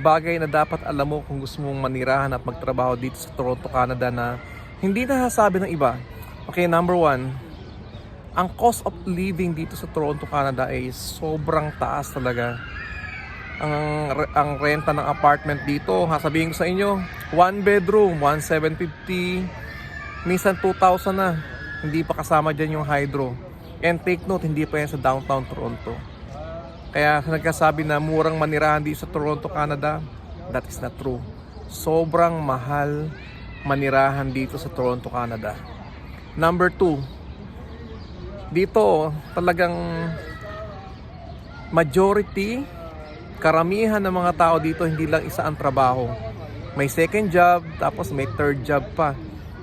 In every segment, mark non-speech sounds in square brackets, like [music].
bagay na dapat alam mo kung gusto mong manirahan at magtrabaho dito sa Toronto, Canada na hindi nasasabi ng iba. Okay, number one, ang cost of living dito sa Toronto, Canada ay sobrang taas talaga. Ang, ang renta ng apartment dito, sasabihin ko sa inyo, one bedroom, 1,750, minsan 2,000 na. Hindi pa kasama dyan yung hydro. And take note, hindi pa yan sa downtown Toronto. Kaya nagkasabi na murang manirahan dito sa Toronto, Canada, that is not true. Sobrang mahal manirahan dito sa Toronto, Canada. Number two, dito talagang majority, karamihan ng mga tao dito hindi lang isa ang trabaho. May second job, tapos may third job pa.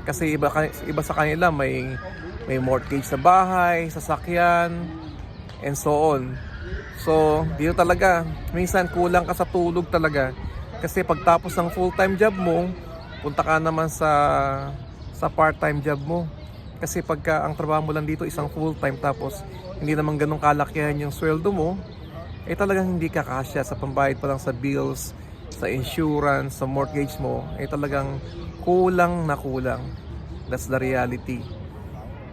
Kasi iba, iba sa kanila may may mortgage sa bahay, sasakyan, and so on. So, dito talaga, minsan kulang ka sa tulog talaga. Kasi pagtapos ng full-time job mo, punta ka naman sa sa part-time job mo. Kasi pagka ang trabaho mo lang dito isang full-time tapos hindi naman ganun kalakihan yung sweldo mo, eh talagang hindi ka kasya sa pambayad pa lang sa bills, sa insurance, sa mortgage mo, eh talagang kulang na kulang. That's the reality.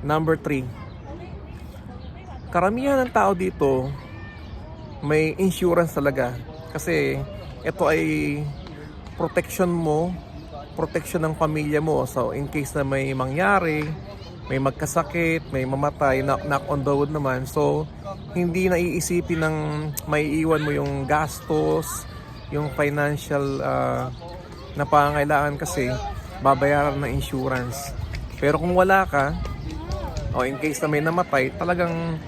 Number three, karamihan ng tao dito may insurance talaga. Kasi ito ay protection mo, protection ng pamilya mo. So in case na may mangyari, may magkasakit, may mamatay, knock, knock on the wood naman. So hindi na iisipin ng may iwan mo yung gastos, yung financial uh, na pangangailangan kasi babayaran ng insurance. Pero kung wala ka, o in case na may namatay, talagang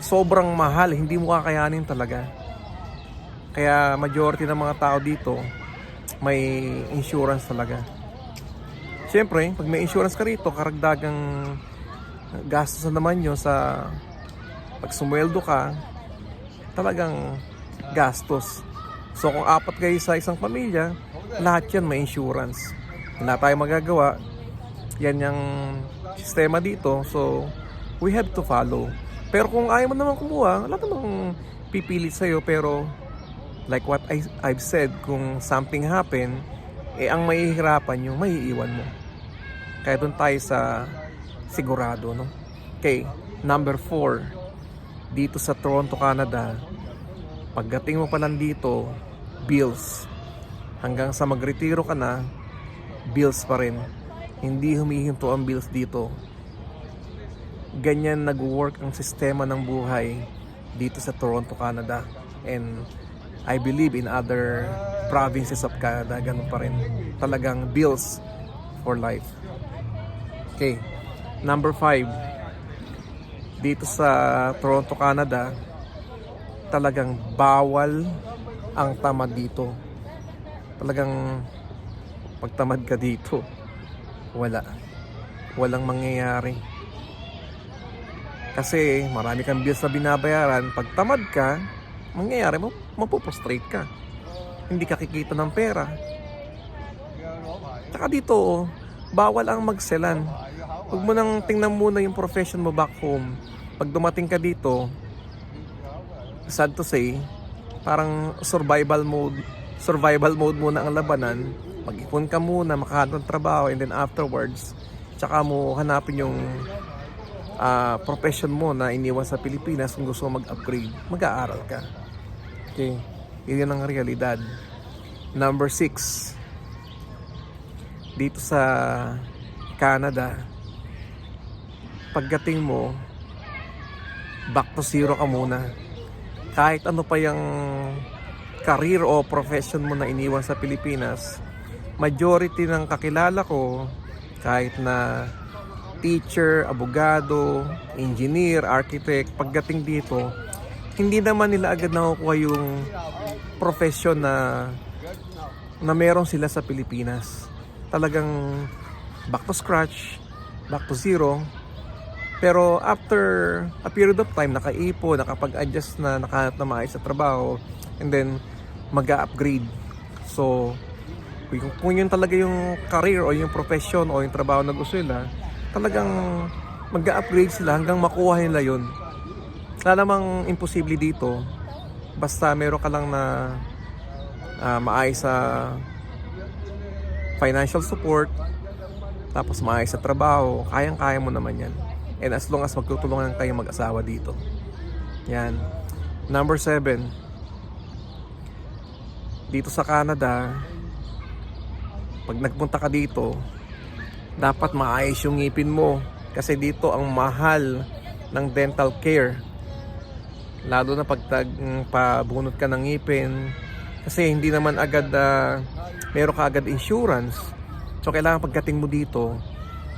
sobrang mahal, hindi mo kakayanin talaga. Kaya majority ng mga tao dito may insurance talaga. Siyempre, pag may insurance ka rito, karagdagang gastos na naman yun sa pag sumweldo ka, talagang gastos. So kung apat kayo sa isang pamilya, lahat yan may insurance. Wala tayong magagawa. Yan yung sistema dito. So we have to follow. Pero kung ayaw mo naman kumuha, wala namang pipilit sa'yo. Pero like what I, I've said, kung something happen, eh ang mahihirapan yung maiiwan mo. Kaya doon tayo sa sigurado, no? Okay, number four, dito sa Toronto, Canada, pagdating mo pa lang dito, bills. Hanggang sa magretiro ka na, bills pa rin. Hindi humihinto ang bills dito. Ganyan nag-work ang sistema ng buhay dito sa Toronto, Canada. And I believe in other provinces of Canada, ganun pa rin. Talagang bills for life. Okay. Number five, dito sa Toronto, Canada, talagang bawal ang tamad dito. Talagang pagtamad ka dito, wala. Walang mangyayari. Kasi marami kang bills na binabayaran. Pag tamad ka, mangyayari mo, mapuprostrate ka. Hindi ka kikita ng pera. Tsaka dito, bawal ang magselan. Huwag mo nang tingnan muna yung profession mo back home. Pag dumating ka dito, sad to say, parang survival mode, survival mode muna ang labanan. Mag-ipon ka muna, makahanap ng trabaho, and then afterwards, tsaka mo hanapin yung ah, profession mo na iniwan sa Pilipinas kung gusto mo mag-upgrade. Mag-aaral ka. Okay. Yun ang realidad. Number six, dito sa Canada, pagdating mo, back to zero ka muna. Kahit ano pa yung career o profession mo na iniwan sa Pilipinas, majority ng kakilala ko, kahit na teacher, abogado, engineer, architect, pagdating dito, hindi naman nila agad nakukuha yung profession na na meron sila sa Pilipinas. Talagang back to scratch, back to zero. Pero after a period of time, nakaipo, nakapag-adjust na, nakahanap na maayos sa trabaho, and then mag-upgrade. So, kung, kung yun talaga yung career o yung profession o yung trabaho na gusto nila, talagang mag-upgrade sila hanggang makuha nila yun. Wala namang imposible dito. Basta meron ka lang na ah, maayos sa financial support, tapos maayos sa trabaho, kayang-kaya mo naman yan. And as long as magtutulungan kayo mag-asawa dito. Yan. Number seven, dito sa Canada, pag nagpunta ka dito, dapat maayos yung ngipin mo. Kasi dito ang mahal ng dental care. Lalo na pag tag, mm, pabunot ka ng ngipin. Kasi hindi naman agad, ah, meron ka agad insurance. So kailangan pagdating mo dito,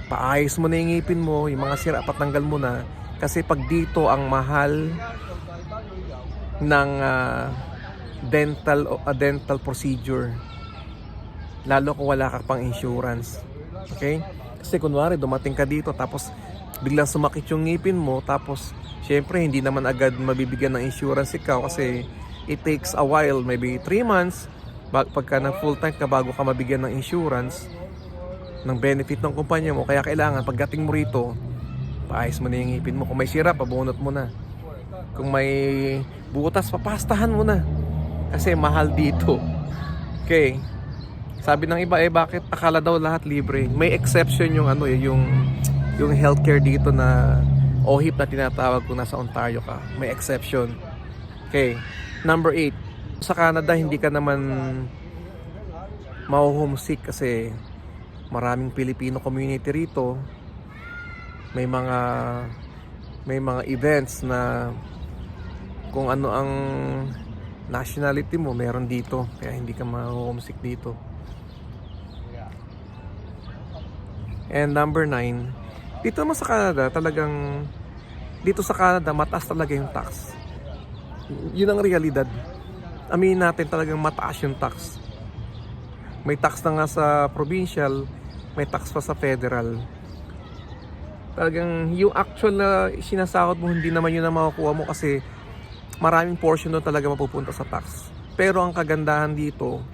paayos mo na yung ngipin mo, yung mga sira patanggal mo na. Kasi pag dito ang mahal ng ah, dental a dental procedure lalo kung wala ka pang insurance okay? Kasi kunwari dumating ka dito tapos biglang sumakit yung ngipin mo tapos syempre hindi naman agad mabibigyan ng insurance ikaw kasi it takes a while maybe 3 months bag pagka na full time ka bago ka mabigyan ng insurance ng benefit ng kumpanya mo. Kaya kailangan pagdating mo rito paayos mo na yung ngipin mo. Kung may sira pabunot mo na. Kung may butas papastahan mo na. Kasi mahal dito. Okay sabi ng iba eh bakit akala daw lahat libre? May exception yung ano eh, yung yung healthcare dito na OHIP na tinatawag kung nasa Ontario ka. May exception. Okay. Number 8 sa Canada hindi ka naman mau-homesick kasi maraming Filipino community rito. May mga may mga events na kung ano ang nationality mo meron dito. Kaya hindi ka ma-homesick dito and number 9 dito naman sa Canada talagang dito sa Canada mataas talaga yung tax. Yun ang realidad. Aminin natin talagang mataas yung tax. May tax na nga sa provincial may tax pa sa federal. Talagang yung actual na sinasahod mo hindi naman yun ang makukuha mo kasi maraming portion doon talaga mapupunta sa tax. Pero ang kagandahan dito,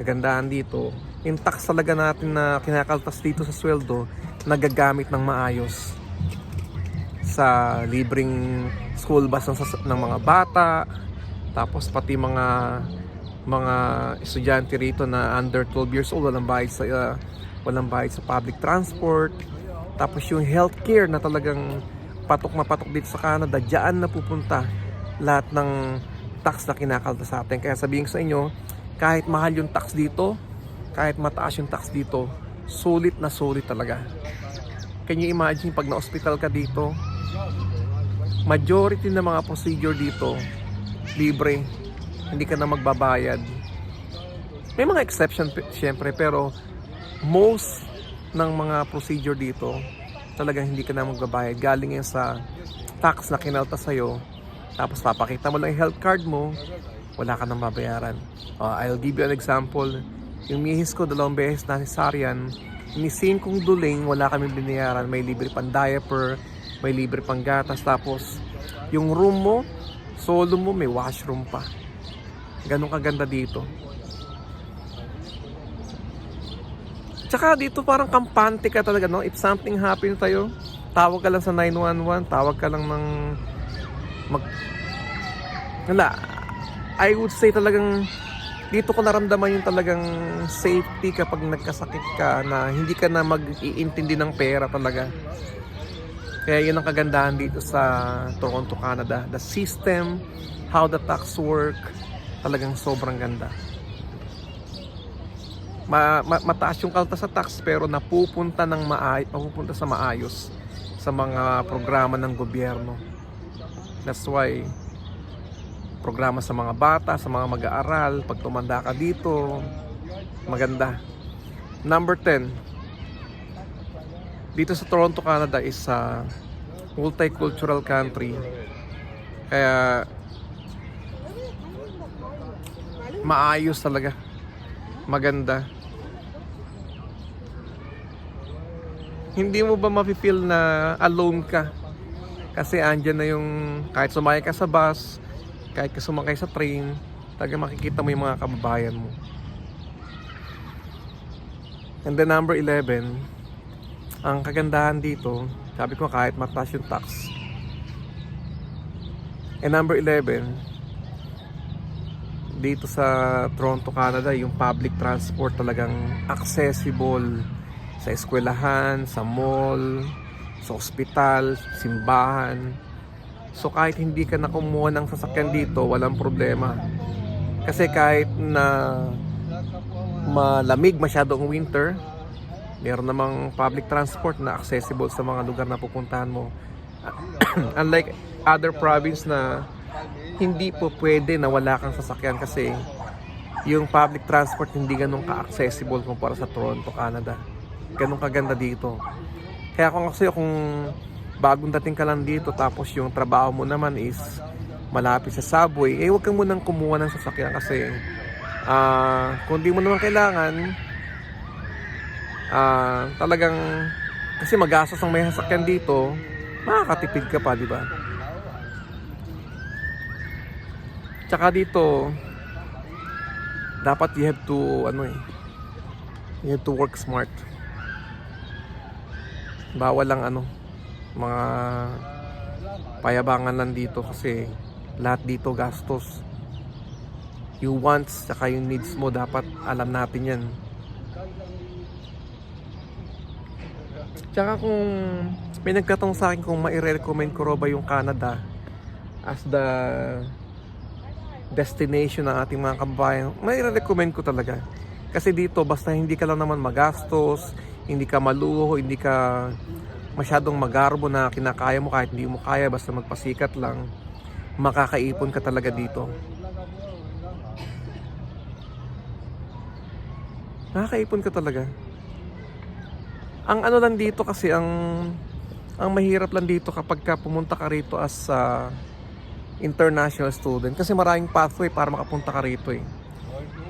kagandahan dito, yung tax talaga natin na kinakaltas dito sa sweldo, nagagamit ng maayos sa libreng school bus ng, ng mga bata, tapos pati mga mga estudyante rito na under 12 years old walang bayad sa uh, walang bayad sa public transport tapos yung healthcare na talagang patok mapatok dito sa Canada diyan na pupunta lahat ng tax na kinakalta sa atin. Kaya sabihin ko sa inyo, kahit mahal yung tax dito, kahit mataas yung tax dito, sulit na sulit talaga. Can you imagine pag na-hospital ka dito, majority ng mga procedure dito, libre. Hindi ka na magbabayad. May mga exception syempre, pero most ng mga procedure dito, talagang hindi ka na magbabayad. Galing yan sa tax na kinalta sa'yo tapos papakita mo lang yung health card mo, wala ka nang mabayaran. Uh, I'll give you an example. Yung mihis ko, dalawang beses na cesarean, ni same kong duling, wala kami binayaran. May libre pang diaper, may libre pang gatas. Tapos, yung room mo, solo mo, may washroom pa. Ganun kaganda dito. Tsaka dito parang kampante ka talaga, no? If something happens sa'yo, tawag ka lang sa 911, tawag ka lang ng mag wala I would say talagang dito ko naramdaman yung talagang safety kapag nagkasakit ka na hindi ka na mag-iintindi ng pera talaga. Kaya yun ang kagandahan dito sa Toronto, Canada. The system, how the tax work talagang sobrang ganda. Ma, ma, mataas yung kalta sa tax pero napupunta ng maay, napupunta sa maayos sa mga programa ng gobyerno. That's why programa sa mga bata, sa mga mag-aaral, pag tumanda ka dito, maganda. Number 10. Dito sa Toronto, Canada is a multicultural country. Kaya maayos talaga. Maganda. Hindi mo ba mafe-feel na alone ka? Kasi andyan na yung kahit sumakay ka sa bus, kahit ka sumakay sa train, talaga makikita mo yung mga kababayan mo. And then number 11, ang kagandahan dito, sabi ko kahit mataas yung tax. And number 11, dito sa Toronto, Canada, yung public transport talagang accessible sa eskwelahan, sa mall, sa ospital, simbahan. So kahit hindi ka nakumuha ng sasakyan dito, walang problema. Kasi kahit na malamig masyado ang winter, meron namang public transport na accessible sa mga lugar na pupuntahan mo. [clears throat] Unlike other province na hindi po pwede na wala kang sasakyan kasi yung public transport hindi ganun ka-accessible kumpara sa Toronto, Canada. Ganun kaganda dito. Kaya kung kasi kung bagong dating ka lang dito tapos yung trabaho mo naman is malapit sa subway, eh huwag kang munang kumuha ng sasakyan kasi ah kung di mo naman kailangan ah talagang kasi magastos ang may sasakyan dito, makakatipid ka pa, di ba? Tsaka dito, dapat you have to, ano eh, you have to work smart. Bawal lang ano, mga payabangan lang dito kasi lahat dito gastos. Yung wants, tsaka yung needs mo, dapat alam natin yan. Tsaka kung may nagtatanong sa akin kung maire-recommend ko ba yung Canada as the destination ng ating mga kababayan, maire-recommend ko talaga. Kasi dito, basta hindi ka lang naman magastos, hindi ka maluho, hindi ka masyadong magarbo na kinakaya mo kahit hindi mo kaya, basta magpasikat lang, makakaipon ka talaga dito. Nakakaipon ka talaga. Ang ano lang dito kasi ang ang mahirap lang dito kapag ka pumunta ka rito as a international student kasi maraming pathway para makapunta ka rito eh.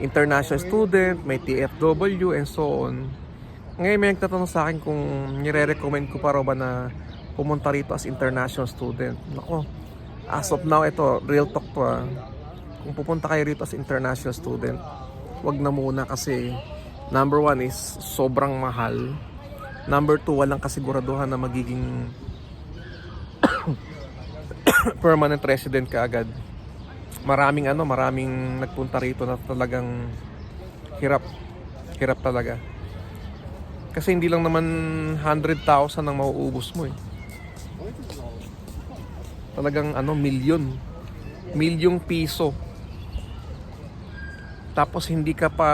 International student, may TFW and so on. Ngayon may nagtatanong sa akin kung nire-recommend ko pa raw ba na pumunta rito as international student. Nako, as of now ito, real talk to ah. Kung pupunta kayo rito as international student, wag na muna kasi number one is sobrang mahal. Number two, walang kasiguraduhan na magiging [coughs] permanent resident ka agad. Maraming ano, maraming nagpunta rito na talagang hirap. Hirap talaga. Kasi hindi lang naman 100,000 ang mauubos mo eh. Talagang ano, milyon. Milyong piso. Tapos hindi ka pa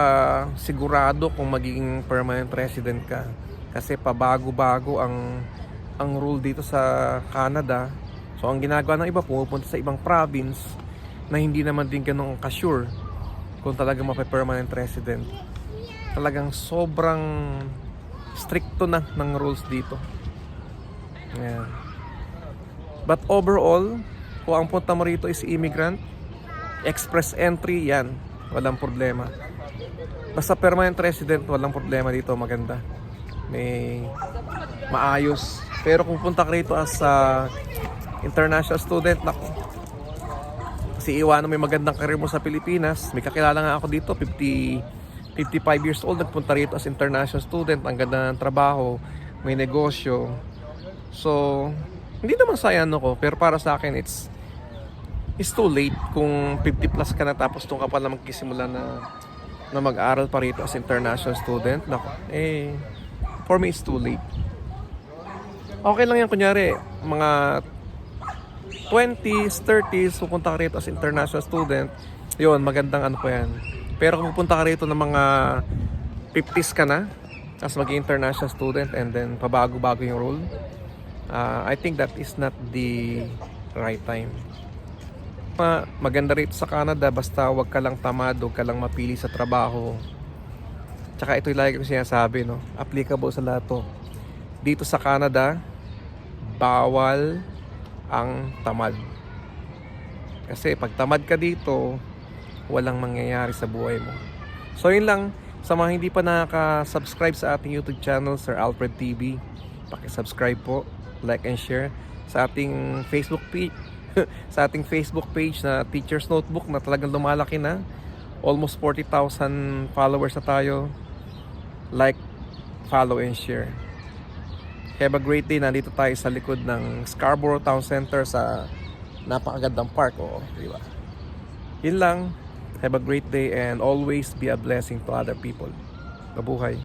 sigurado kung magiging permanent resident ka. Kasi pabago-bago ang ang rule dito sa Canada. So ang ginagawa ng iba pumupunta sa ibang province na hindi naman din ganun ka-sure kung talaga mape-permanent resident. Talagang sobrang stricto na ng rules dito. Ayan. But overall, kung ang punta mo rito is immigrant, express entry, yan. Walang problema. Basta permanent resident, walang problema dito. Maganda. May maayos. Pero kung punta ka rito as a international student, nako. Kasi iwanan mo magandang career mo sa Pilipinas. May kakilala nga ako dito, 50 55 years old, nagpunta rito as international student. Ang ganda ng trabaho, may negosyo. So, hindi naman sayang ko, pero para sa akin, it's it's too late kung 50 plus ka na tapos doon ka pa na magkisimula na na mag-aral pa rito as international student. Nako, eh, for me, it's too late. Okay lang yan, kunyari, mga 20s, 30s, pupunta ka rito as international student, yun, magandang ano po yan. Pero kung pupunta ka rito ng mga 50s ka na, as maging international student and then pabago-bago yung rule, uh, I think that is not the right time. Ma maganda rito sa Canada, basta wag ka lang tamad, wag ka lang mapili sa trabaho. Tsaka ito yung lagi ko sinasabi, no? applicable sa lahat to. Dito sa Canada, bawal ang tamad. Kasi pag tamad ka dito, walang mangyayari sa buhay mo. So yun lang, sa mga hindi pa nakaka-subscribe sa ating YouTube channel, Sir Alfred TV, paki-subscribe po, like and share sa ating Facebook page, [laughs] sa ating Facebook page na Teacher's Notebook na talagang lumalaki na. Almost 40,000 followers na tayo. Like, follow and share. Have a great day. Nandito tayo sa likod ng Scarborough Town Center sa napakagandang park. Oh, di ba? Yun lang. Have a great day and always be a blessing to other people. Mabuhay.